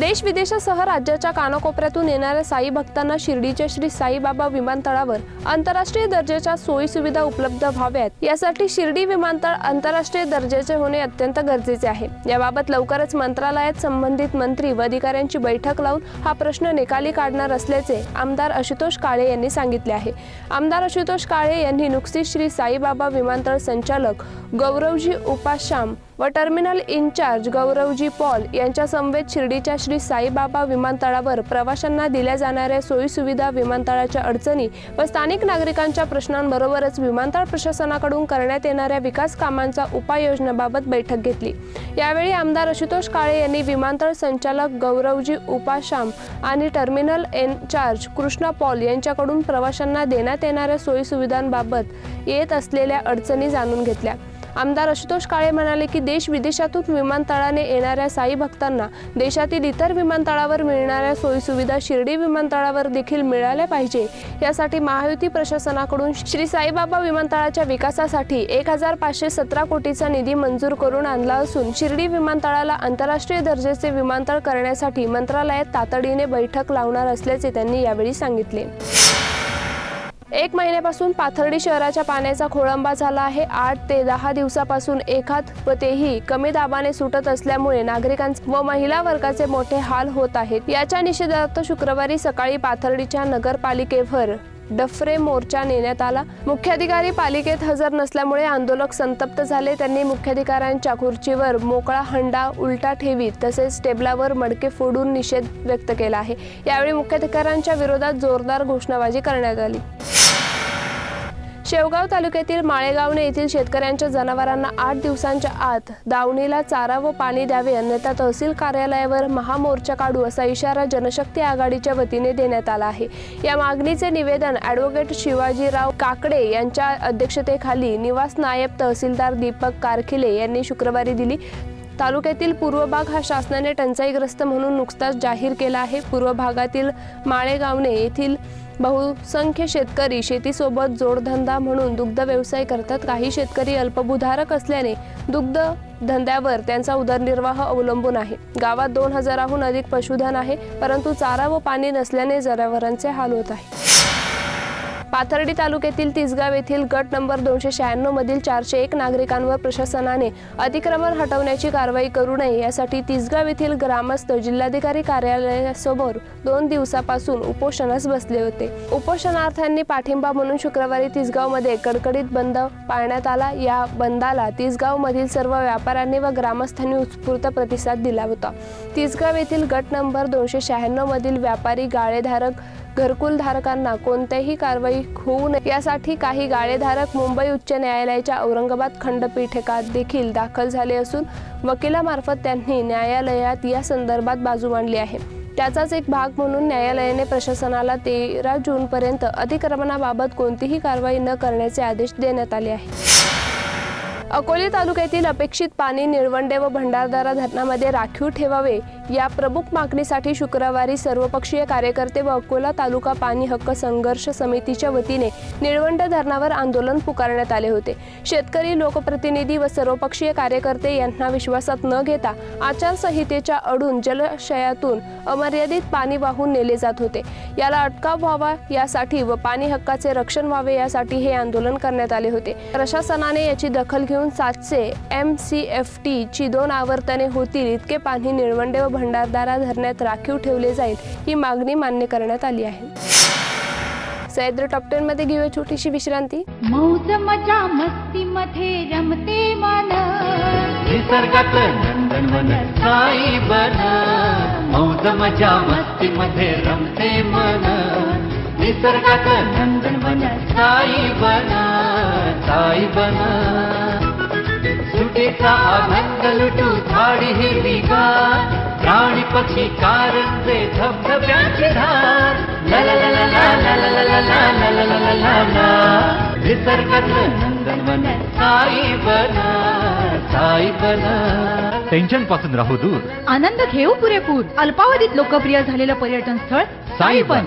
देश विदेशासह राज्याच्या कानाकोपऱ्यातून येणाऱ्या साई भक्तांना शिर्डीच्या श्री साईबाबा विमानतळावर आंतरराष्ट्रीय दर्जाच्या सोयी सुविधा उपलब्ध व्हाव्यात. यासाठी शिर्डी विमानतळ आंतरराष्ट्रीय दर्जाचे होणे अत्यंत गरजेचे आहे. याबाबत लवकरच मंत्रालयात संबंधित मंत्री व अधिकाऱ्यांची बैठक लावून हा प्रश्न निकाली काढणार असल्याचे आमदार आशुतोष काळे यांनी सांगितले आहे. आमदार आशुतोष काळे यांनी नुकतीच श्री साईबाबा विमानतळ संचालक गौरवजी उपाश्याम व टर्मिनल इन्चार्ज गौरवजी पॉल यांच्या समवेत शिर्डीच्या श्री साईबाबा विमानतळावर प्रवाशांना दिल्या जाणाऱ्या सोयीसुविधा विमानतळाच्या अडचणी व स्थानिक नागरिकांच्या प्रश्नांबरोबरच विमानतळ प्रशासनाकडून करण्यात येणाऱ्या विकास कामांचा उपाययोजनेबाबत बैठक घेतली. यावेळी आमदार आशुतोष काळे यांनी विमानतळ संचालक गौरवजी उपाश्याम आणि टर्मिनल इन्चार्ज कृष्णा पॉल यांच्याकडून प्रवाशांना देण्यात येणाऱ्या सोयीसुविधांबाबत येत असलेल्या अडचणी जाणून घेतल्या. आमदार आशुतोष काळे म्हणाले की देश विदेशातून विमानतळाने येणाऱ्या साई भक्तांना देशातील इतर विमानतळावर मिळणाऱ्या सोयीसुविधा शिर्डी विमानतळावर देखील मिळाल्या पाहिजे. यासाठी महायुती प्रशासनाकडून श्री साईबाबा विमानतळाच्या विकासासाठी एक हजार पाचशे सतरा कोटीचा निधी मंजूर करून आणला असून शिर्डी विमानतळाला आंतरराष्ट्रीय दर्जाचे विमानतळ करण्यासाठी मंत्रालयात तातडीने बैठक लावणार असल्याचे त्यांनी यावेळी सांगितले. एक महिन्यापासून पाथर्डी शहराच्या पाण्याचा खोळंबा झाला आहे. आठ ते दहा दिवसापासून एखाद व तेही कमी दाबाने सुटत असल्यामुळे नागरिकांचे व महिला वर्गाचे मोठे हाल होत आहेत. याच्या निषेधार्थ शुक्रवारी सकाळी पाथर्डीच्या नगरपालिकेवर डफरे मोर्चा नेण्यात आला. मुख्याधिकारी पालिकेत हजर नसल्यामुळे आंदोलक संतप्त झाले. त्यांनी मुख्याधिकाऱ्यांच्या खुर्चीवर मोकळा हंडा उलटा ठेवीत तसेच टेबलावर मडके फोडून निषेध व्यक्त केला आहे. यावेळी मुख्याधिकाऱ्यांच्या विरोधात जोरदार घोषणाबाजी करण्यात आली. शेवगाव तालुक्यातील माळेगावणे येथील शेतकऱ्यांच्या जनावरांना आठ दिवसांच्या आत दावणीला चारा व पाणी द्यावे अन्यथा तहसील कार्यालयावर महामोर्चा काढू असा इशारा जनशक्ती आघाडीच्या वतीने देण्यात आला आहे. या मागणीचे निवेदन ॲडव्होकेट शिवाजीराव काकडे यांच्या अध्यक्षतेखाली निवास नायब तहसीलदार दीपक कारखिले यांनी शुक्रवारी दिली. तालुक्यातील पूर्व भाग हा शासनाने टंचाईग्रस्त म्हणून नुकताच जाहीर केला आहे. पूर्व भागातील माळेगावणे येथील बहुसंख्य शेतकरी शेतीसोबत जोडधंदा म्हणून दुग्ध व्यवसाय करतात. काही शेतकरी अल्पभूधारक असल्याने दुग्ध धंद्यावर त्यांचा उदरनिर्वाह अवलंबून आहे. गावात दोन हजाराहून अधिक पशुधन आहे परंतु चारा व पाणी नसल्याने जनावरांचे हाल होत आहे. पाथर्डी तालुक्यातील तिसगाव येथील गट नंबर दोनशे शहाण्णव मधील चारशे एक नागरिकांवर प्रशासनाने अतिक्रमण हटवण्याची कारवाई करू नये यासाठी तिसगाव येथील ग्रामस्थ जिल्हाधिकारी कार्यालयासमोर दोन दिवसापासून उपोषणास बसले होते. उपोषणार्थ्यांनी पाठिंबा म्हणून शुक्रवारी तिसगावमध्ये कडकडीत बंद पाळण्यात आला. या बंदाला तिसगाव मधील सर्व व्यापाऱ्यांनी व ग्रामस्थांनी उत्स्फूर्त प्रतिसाद दिला होता. तिसगाव येथील गट नंबर दोनशे शहाण्णव मधील व्यापारी गाळेधारक घरकुल धारकांना कोणत्याही कारवाई होऊ नये. यासाठी काही गाळेधारक मुंबई उच्च न्यायालयाच्या औरंगाबाद खंडपीठकात देखील दाखल झाले असून वकिलामार्फत त्यांनी न्यायालयात या संदर्भात बाजू मांडली आहे. त्याचाच एक भाग म्हणून न्यायालयाने प्रशासनाला तेरा जूनपर्यंत अतिक्रमणाबाबत कोणतीही कारवाई न करण्याचे आदेश देण्यात आले आहे. अकोले तालुक्यातील अपेक्षित पाणी निळवंडे व भंडारदारा धरणामध्ये राखीव ठेवावे या प्रमुख मागणीसाठी शुक्रवारी सर्वपक्षीय कार्यकर्ते व अकोला तालुका पाणी हक्क संघर्ष समितीच्या वतीने निळवंड धरणावर आंदोलन पुकारण्यात आले होते. शेतकरी लोकप्रतिनिधी व सर्वपक्षीय कार्यकर्ते यांना विश्वासात न घेता आचारसंहितेच्या अडून जलाशयातून अमर्यादित पाणी वाहून नेले जात होते. याला अटकाव व्हावा यासाठी व पाणी हक्काचे रक्षण व्हावे यासाठी हे आंदोलन करण्यात आले होते. प्रशासनाने याची दखल घेऊन सातशे एम सी एफ टी ची दोन आवर्तने होतील इतके पाणी निळवंडे व भंडारदारा धरणात राखीव ठेवले जाईल ही मागणी मान्य करण्यात आली आहे. सह्याद्री टॉप टेन मध्ये घेऊया छोटीशी विश्रांती. मौज मजा मस्ती मध्ये रमते मन. निसर्गात नंदनवन साई बन. मौज मजा मस्ती मध्ये रमते मन. निसर्गात नंदनवन साई बन. साई बन. कलेचा अभंग लुटू झाडी हिरवी गार प्राणी पक्षी धार टेन्शनपासून राहू दूर आनंद घेऊ पुरेपूर अल्पावधीत लोकप्रिय झालेलं पर्यटन स्थळ साईबन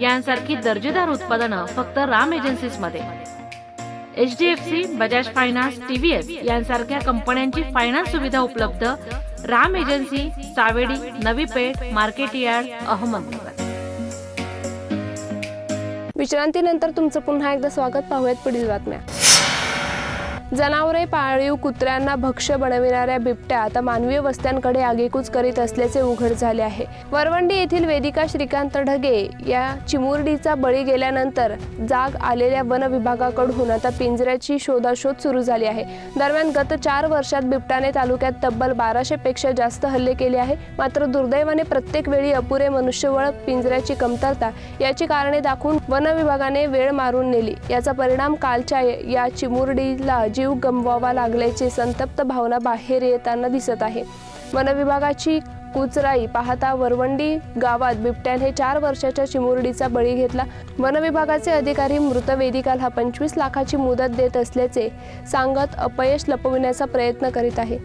यांसारखी दर्जेदार उत्पादनं फक्त Ram एजन्सीजमध्ये H D F C Bajaj finance TVS यांसारख्या कंपन्यांची फायनान्स सुविधा उपलब्ध Ram agency Savedi Navi Peth market yard Ahmednagar. विश्रांतीनंतर तुमचं पुन्हा एकदा स्वागत. पाहूयात पुढील बातम्या. जनावरे पाळीव कुत्र्यांना भक्ष्य बनविणाऱ्या बिबट्या आता मानवीय वस्त्यांकडे आगेकूच करीत असल्याचे उघड झाले आहे. वरवंडी येथील वेदिका श्रीकांत ढगे या चिमुरडीचा बळी गेल्यानंतर जाग आलेल्या वन विभागाकडून आता पिंजऱ्याची शोधाशोध सुरू झाली आहे. दरम्यान गत चार वर्षात बिबट्याने तालुक्यात तब्बल बाराशे पेक्षा जास्त हल्ले केले आहे. मात्र दुर्दैवाने प्रत्येक वेळी अपुरे मनुष्यबळ पिंजऱ्याची कमतरता याची कारणे दाखवून वन विभागाने वेळ मारून नेली. याचा परिणाम कालच्या या चिमुरडीला जीव गमवावा लागल्याचे संतप्त भावना बाहेर येताना दिसत आहे. वनविभागाची कुचराई पाहता वरवंडी गावात बिबट्याने चार वर्षाच्या चिमुरडीचा बळी घेतला. वनविभागाचे अधिकारी मृत वेदिकाला पंचवीस लाखाची मुदत देत असल्याचे सांगत अपयश लपविण्याचा प्रयत्न करीत आहे.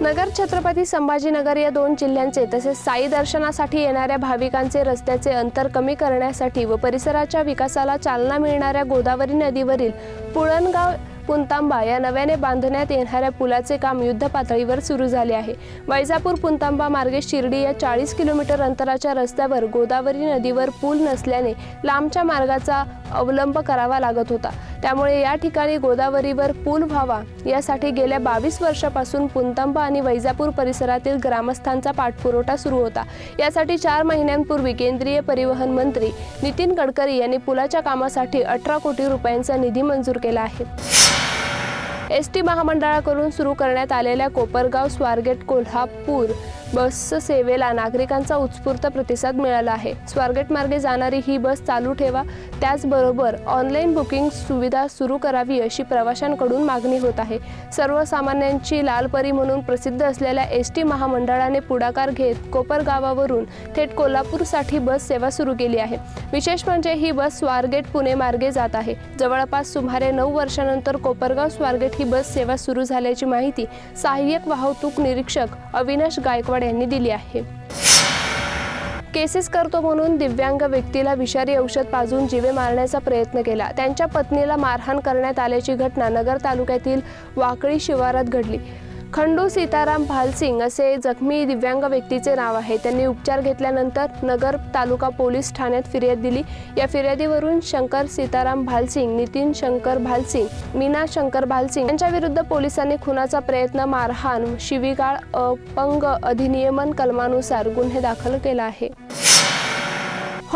नगर छत्रपती संभाजीनगर या दोन जिल्ह्यांचे तसेच साई दर्शनासाठी येणाऱ्या भाविकांचे रस्त्याचे अंतर कमी करण्यासाठी व परिसराच्या विकासाला चालना मिळणाऱ्या गोदावरी नदीवरील पुळणगाव पुंतांबा या नव्याने बांधण्यात येणाऱ्या पुलाचे काम युद्धपातळीवर सुरू झाले आहे. वैजापूर पुंतांबा मार्गे शिर्डी या चाळीस किलोमीटर अंतराच्या रस्त्यावर गोदावरी नदीवर पूल नसल्याने लांबच्या मार्गाचा अवलंब करावा लागत होता. त्यामुळे या ठिकाणी गोदावरीवर पूल व्हावा यासाठी गेल्या बावीस वर्षापासून पुंतंबा आणि वैजापूर परिसरातील ग्रामस्थांचा पाठपुरवठा सुरू होता. यासाठी चार महिन्यांपूर्वी केंद्रीय परिवहन मंत्री नितीन गडकरी यांनी पुलाच्या कामासाठी अठरा कोटी रुपयांचा निधी मंजूर केला आहे. एस टी महामंडळाकडून सुरू करण्यात आलेल्या कोपरगाव स्वारगेट कोल्हापूर बस सेवेला नागरिकांचा उत्स्फूर्त प्रतिसाद मिळाला आहे. स्वारगेट मार्गे जाणारी ही बस चालू ठेवा. त्याचबरोबर ऑनलाईन बुकिंग सुविधा सुरू करावी अशी प्रवाशांकडून मागणी होत आहे. सर्वसामान्यांची लालपरी म्हणून प्रसिद्ध असलेल्या एस टी महामंडळाने पुढाकार घेत कोपरगावावरून थेट कोल्हापूरसाठी बस सेवा सुरू केली आहे. विशेष म्हणजे ही बस स्वारगेट पुणे मार्गे जात आहे. जवळपास सुमारे नऊ वर्षानंतर कोपरगाव स्वारगेट ही बस सेवा सुरू झाल्याची माहिती सहाय्यक वाहतूक निरीक्षक अविनाश गायकवाड यांनी दिली आहे. केसेस करतो म्हणून दिव्यांग व्यक्तीला विषारी औषध पाजून जीवे मारण्याचा प्रयत्न केला. त्यांच्या पत्नीला मारहाण करण्यात आल्याची घटना नगर तालुक्यातील वाकळी शिवारात घडली. खंडू सीताराम भालसिंग असे जखमी दिव्यांग व्यक्तीचे नाव आहे. त्यांनी उपचार घेतल्यानंतर नगर तालुका पोलीस ठाण्यात फिर्याद दिली. या फिर्यादीवरून शंकर सीताराम भालसिंग नितीन शंकर भालसिंग मीना शंकर भालसिंग यांच्या विरुद्ध पोलिसांनी खुनाचा प्रयत्न मारहाण शिवीगाळ अपंग अधिनियमन कलमानुसार गुन्हे दाखल केला आहे.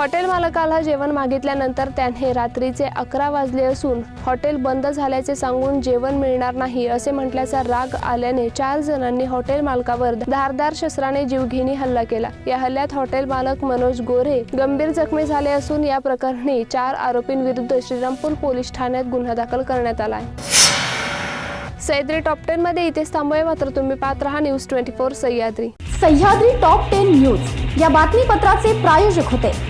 हॉटेल मालकाला जेवण मागितल्यानंतर त्याने रात्रीचे अकरा वाजले असून हॉटेल बंद झाल्याचे सांगून जेवण मिळणार नाही असे म्हटल्याचा राग आल्याने चार जणांनी हॉटेल मालकावर धारदार शस्त्राने जीवघेणी हल्ला केला. या हल्ल्यात हॉटेल मालक मनोज गोरे गंभीर जखमी झाले असून या प्रकरणी चार आरोपींविरुद्ध श्रीरामपूर पोलीस ठाण्यात गुन्हा दाखल करण्यात आला आहे. सह्याद्री टॉप टेन मध्ये इथेच थांबूया. मात्र तुम्ही पाहत रहा news twenty four Sahyadri. Sahyadri top ten news. या बातमीपत्राचे प्रायोजक होते.